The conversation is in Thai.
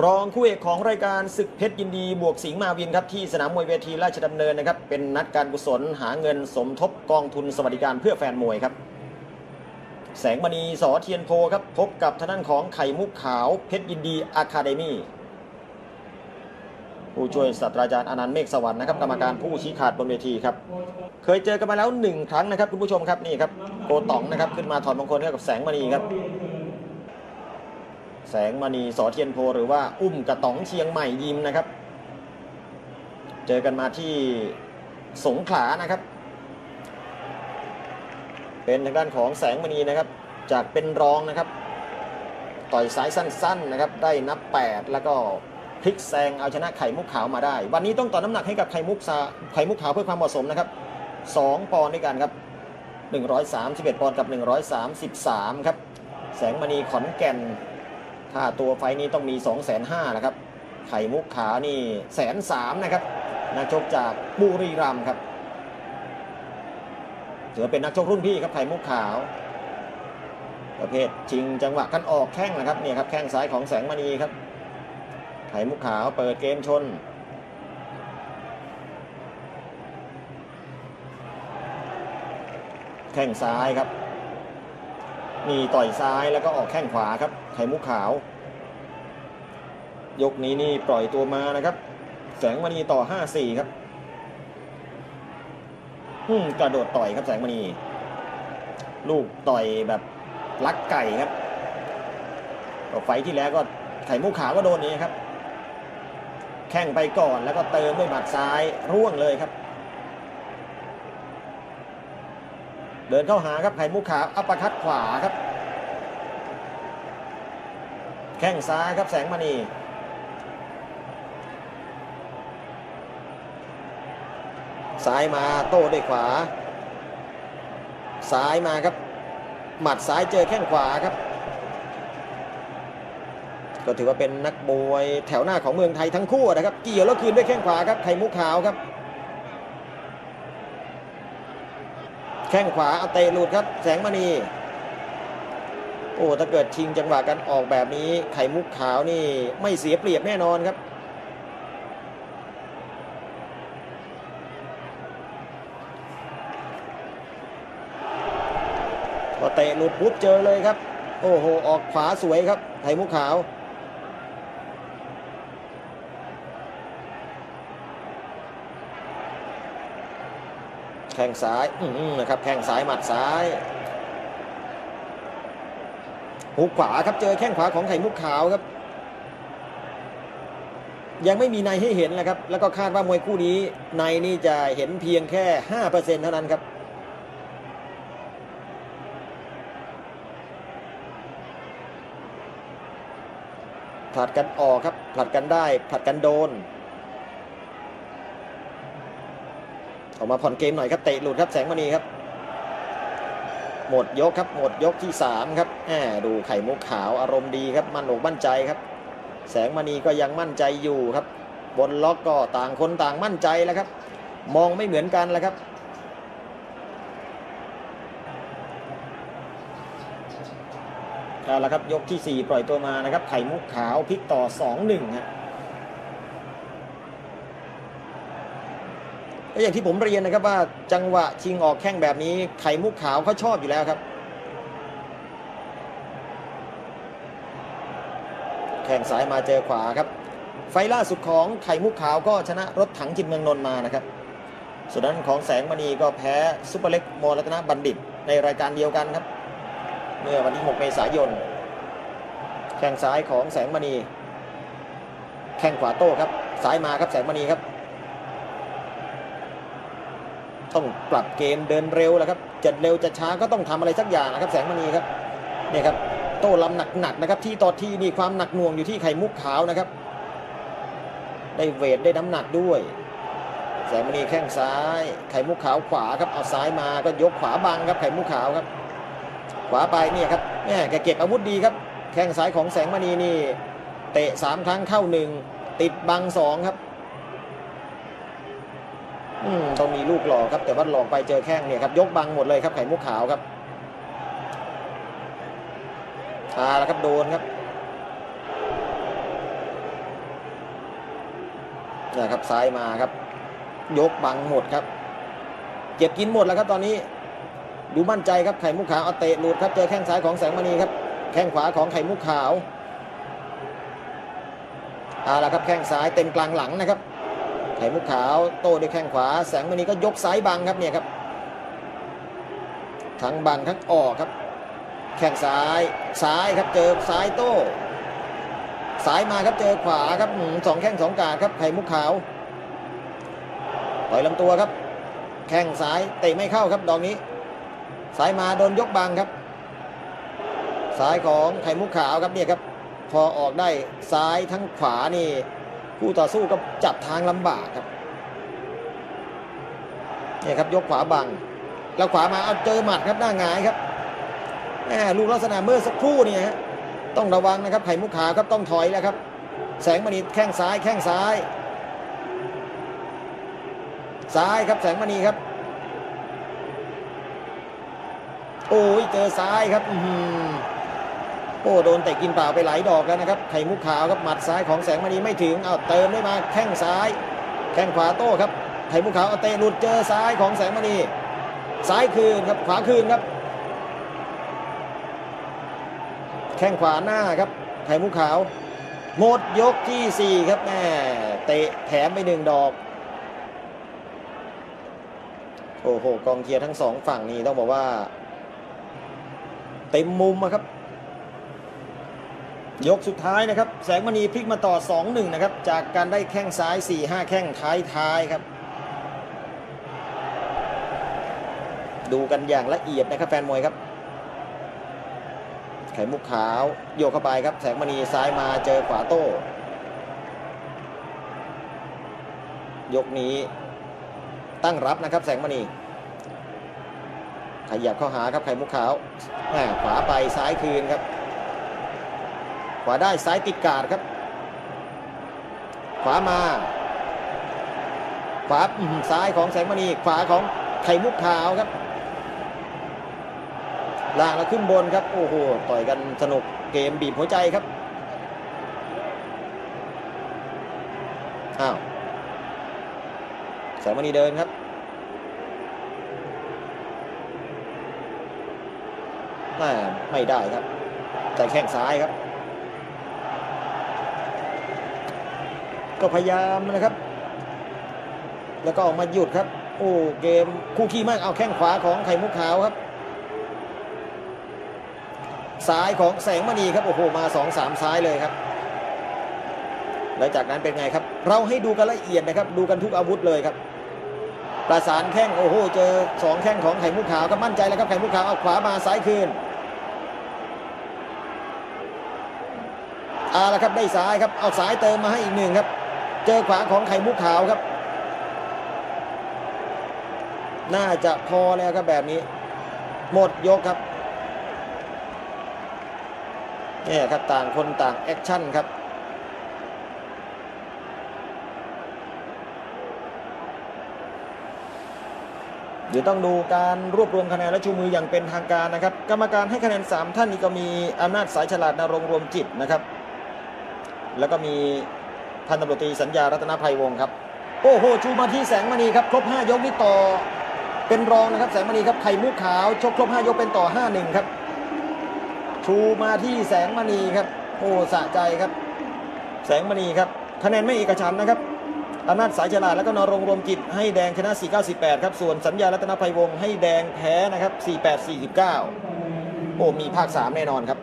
รองคู่เอกของรายการศึกเพชรยินดีบวกสิงห์มาวินครับที่สนามมวยเวทีราชดำเนินนะครับ เป็นนัดการกุศลหาเงินสมทบกองทุนสวัสดิการเพื่อแฟนมวยครับ แสงมณีสอเทียนโพครับพบกับทางด้านของไข่มุกขาวเพชรยินดีอะคาเดมี่ผู้ช่วยศาสตราจารย์อนันต์เมฆสวรรค์นะครับกรรมการผู้ชี้ขาดบนเวทีครับ เคยเจอกันมาแล้วหนึ่งครั้งนะครับคุณผู้ชมครับนี่ครับโกต๋องนะครับขึ้นมาถอดมงคลให้กับแสงมณีครับ แสงมณีสอเทียนโพหรือว่าอุ้มกระต๋องเชียงใหม่ยิมนะครับ เจอกันมาที่สงขลานะครับ เป็นทางด้านของแสงมณีนะครับ จากเป็นรองนะครับ ต่อยสายสั้นๆนะครับ ได้นับ 8 แล้วก็พลิกแซงเอาชนะไข่มุกขาวมาได้ วันนี้ต้องต่อน้ำหนักให้กับไข่มุกซาไข่มุกขาวเพื่อความเหมาะสมนะครับ 2 ปอนด์ด้วยกันครับ 131 ปอนด์กับ 133 ครับ แสงมณีขอนแก่น ค่าตัวไฟนี้ต้องมี 2 5 0 0 0 0นะครับ ไข่มุกขาวนี่แสนสามนะครับนักชกจากบุรีรัมย์ครับถือว่าเป็นนักชกรุ่นพี่ครับไข่มุกขาว ประเภทชิงจังหวะกันออกแข้งนะครับเนี่ยครับแข้งซ้ายของแสงมณีครับ ไข่มุกขาวเปิดเกมชนแข้งซ้ายครับ มีต่อยซ้ายแล้วก็ออกแข้งขวาครับ ไข่มุกขาว ยกนี้นี่ปล่อยตัวมานะครับ แสงมณีต่อ 5-4 ครับอืมกระโดดต่อยครับแสงมณี ลูกต่อยแบบลักไก่ครับไฟท์ที่แล้วก็ไข่มุกขาวก็โดนนี้ครับ แข้งไปก่อนแล้วก็เติมด้วยหมัดซ้ายร่วงเลยครับ เดินเข้าหาครับไข่มุกขาวอัปคัดขวาครับ แข้งซ้ายครับแสงมณีซ้ายมาโต้ด้วยขวา ซ้ายมาครับ หมัดซ้ายเจอแข้งขวาครับ ก็ถือว่าเป็นนักมวยแถวหน้าของเมืองไทยทั้งคู่นะครับ เกี่ยวแล้วคืนด้วยแข้งขวาครับไข่มุกขาวครับ แข้งขวาเอาเตะหลุดครับ แสงมณีโอ้ถ้าเกิดชิงจังหวะกันออกแบบนี้ ไข่มุกขาวนี่ไม่เสียเปรียบแน่นอนครับ พอเตะหลุดปุ๊บเจอเลยครับ โอ้โห ออกขวาสวยครับ ไข่มุกขาว งซ้ายนะครับแข้งซ้ายหมัดซ้ายหุกขวาครับเจอแข้งขวาของไข่มุกขาวครับ ยังไม่มีในให้เห็นนะครับ แล้วก็คาดว่ามวยคู่นี้ในนี่จะเห็นเพียงแค่5%เท่านั้นครับผลัดกันออกครับผลัดกันได้ผลัดกันโดน ออกมาผ่อนเกมหน่อยครับเตะหลุดครับแสงมณีครับ หมดยกครับหมดยกที่3ครับแหมดูไข่มุกขาวอารมณ์ดีครับมั่นอกมั่นใจครับ แสงมณีก็ยังมั่นใจอยู่ครับ บนล็อกก็ต่างคนต่างมั่นใจแล้วครับ มองไม่เหมือนกันแล้วครับเอาละครับยกที่ 4 ปล่อยตัวมานะครับไข่มุกขาวพลิกต่อ 2-1ฮะ ก็อย่างที่ผมเรียนนะครับว่าจังหวะชิงออกแข้งแบบนี้ไข่มุกขาวเขาชอบอยู่แล้วครับ แข้งซ้ายมาเจอขวาครับ ไฟล่าสุดของไข่มุกขาวก็ชนะรถถังจิตเมืองนนมานะครับ ส่วนด้านของแสงมณีก็แพ้ซุปเปอร์เล็กมอรัตนบัณฑิต ในรายการเดียวกันครับ เมื่อวันที่ 6 เมษายน แข้งซ้ายของแสงมณี แข้งขวาโต้ครับ ซ้ายมาครับแสงมณีครับ ต้องปรับเกมเดินเร็วแล้วครับจะเร็วจะช้าก็ต้องทำอะไรสักอย่างนะครับ แสงมณีครับเนี่ยครับโต้ลำหนักๆนะครับ ที่ต่อที่นี่ความหนักหน่วงอยู่ที่ไข่มุกขาวนะครับ ได้เวทได้น้ำหนักด้วย แสงมณีแข้งซ้าย ไข่มุกขาวขวาครับเอาซ้ายมาก็ยกขวาบังครับไข่มุกขาวครับ ขวาไปเนี่ยครับแม่แกเก็บอาวุธดีครับ แข้งซ้ายของแสงมณีนี่เตะสามครั้งเข้าหนึ่งติดบังสองครับ ต้องมีลูกหลอกครับ แต่ว่าหลอกไปเจอแข้งเนี่ยครับยกบังหมดเลยครับไข่มุกขาวครับทาแล้วครับโดนครับนะครับซ้ายมาครับ ยกบังหมดครับ เก็บกินหมดแล้วครับตอนนี้ ดูมั่นใจครับไข่มุกขาวเอาเตะหลุดครับเจอแข้งซ้ายของแสงมณีครับ แข้งขวาของไข่มุกขาวเอาละครับแข้งซ้ายเต็มกลางหลังนะครับ ข่มุกขาวโต้ด้วยแข้งขวา แสงมณีก็ยกซ้ายบังครับเนี่ยครับทั้งบังทั้งออกครับ แข้งซ้ายซ้ายครับเจอซ้ายโต้สายมาครับเจอขวาครับหืมสองแข้งสองกาครับไข่มุกขาวต่อยลำตัวครับ แข้งซ้ายเตะไม่เข้าครับดอกนี้ สายมาโดนยกบังครับซ้ายของไข่มุกขาวครับเนี่ยครับ พอออกได้ซ้ายทั้งขวานี่ คู่ต่อสู้ก็จับทางลำบากครับเนี่ยครับยกขวาบัง แล้วขวามาเอาเจอหมัดครับหน้าหงายครับแหมลูกลักษณะเมื่อสักครู่เนี่ยฮะต้องระวังนะครับไข่มุกขาวครับต้องถอยแล้วครับ แสงมณีแข้งซ้ายแข้งซ้าย ซ้ายครับแสงมณีครับ โอ้ยเจอซ้ายครับ อื โอ้โดนเตะกินเปล่าไปหลายดอกแล้วนะครับไข่มุกขาวครับหมัดซ้ายของแสงมณีไม่ถึงเอาเติมได้มาแข้งซ้าย แข้งขวาโต้ครับไข่มุกขาวเอาเตะหลุดเจอซ้ายของแสงมณีซ้ายคืนครับขวาคืนครับ แข้งขวาหน้าครับไข่มุกขาวหมดยกที่ 4 ครับแม่เตะแถมไปหนึ่งดอก โอ้โหกองเชียร์ทั้งสองฝั่งนี่ต้องบอกว่า เต็มมุมครับ ยกสุดท้ายนะครับ แสงมณีพลิกมาต่อ 2-1 นะครับ จากการได้แข้งซ้าย 4-5 แข้งท้ายท้ายๆครับ ดูกันอย่างละเอียดนะครับแฟนมวยครับ ไข่มุกขาวโยกเข้าไปครับ แสงมณีซ้ายมาเจอขวาโต้ ยกนี้ตั้งรับนะครับแสงมณีขยับเข้าหาครับไข่มุกขาวหม่ขวาไปซ้ายคืนครับ ขวาได้ซ้ายติดกาดครับ ขวามาขวาซ้ายของแสงมณีขวาของไข่มุกขาวครับล่างแล้วขึ้นบนครับ โอ้โหต่อยกันสนุกเกมบีบหัวใจครับอ้าวแสงมณีเดินครับแม่ไม่ได้ครับแต่แข้งซ้ายครับ ก็พยายามนะครับ แล้วก็ออกมาหยุดครับ โอ้เกมคู่ขี้มากเอาแข้งขวาของไข่มุกขาวครับซ้ายของแสงมณีครับโอ้โหมา2อสามซ้ายเลยครับแล้วจากนั้นเป็นไงครับ เราให้ดูกันละเอียดนะครับ ดูกันทุกอาวุธเลยครับ ประสานแข้งโอ้โหเจอสองแข้งของไข่มุกขาวก็มั่นใจแล้วครับไข่มุกขาวเอาขวามาซ้ายคืนเอาละครับได้ซ้ายครับเอาซ้ายเติมมาให้อีกหนึ่งครับ เจอขวาของไข่มุกขาวครับ น่าจะพอแล้วครับแบบนี้ หมดยกครับเนี่ยครับต่างคนต่างแอคชั่นครับเดี๋ยวต้องดูการรวบรวมคะแนนและชูมืออย่างเป็นทางการนะครับ กรรมการให้คะแนน 3 ท่านนี้ก็มีอำนาจสายฉลาดนรงรวมจิตนะครับ แล้วก็มี พันตำรวจตรีสัญญารัตนภัยวงศ์ครับ โอ้โหชูมาที่แสงมณีครับครบ 5 ยกนี่ต่อ เป็นรองนะครับแสงมณีครับไข่มุกขาวชกครบ 5 ยกเป็นต่อ 5-1 ครับ ชูมาที่แสงมณีครับโอ้สะใจครับ แสงมณีครับคะแนนไม่เอกฉันนะครับอำนาจสายฉลาดแล้วก็นรงรวมจิตให้แดงชนะ 4948 ครับส่วนสัญญารัตนภัยวงศ์ให้แดงแพ้นะครับ 4849 โอ้มีภาค 3 แน่นอนครับ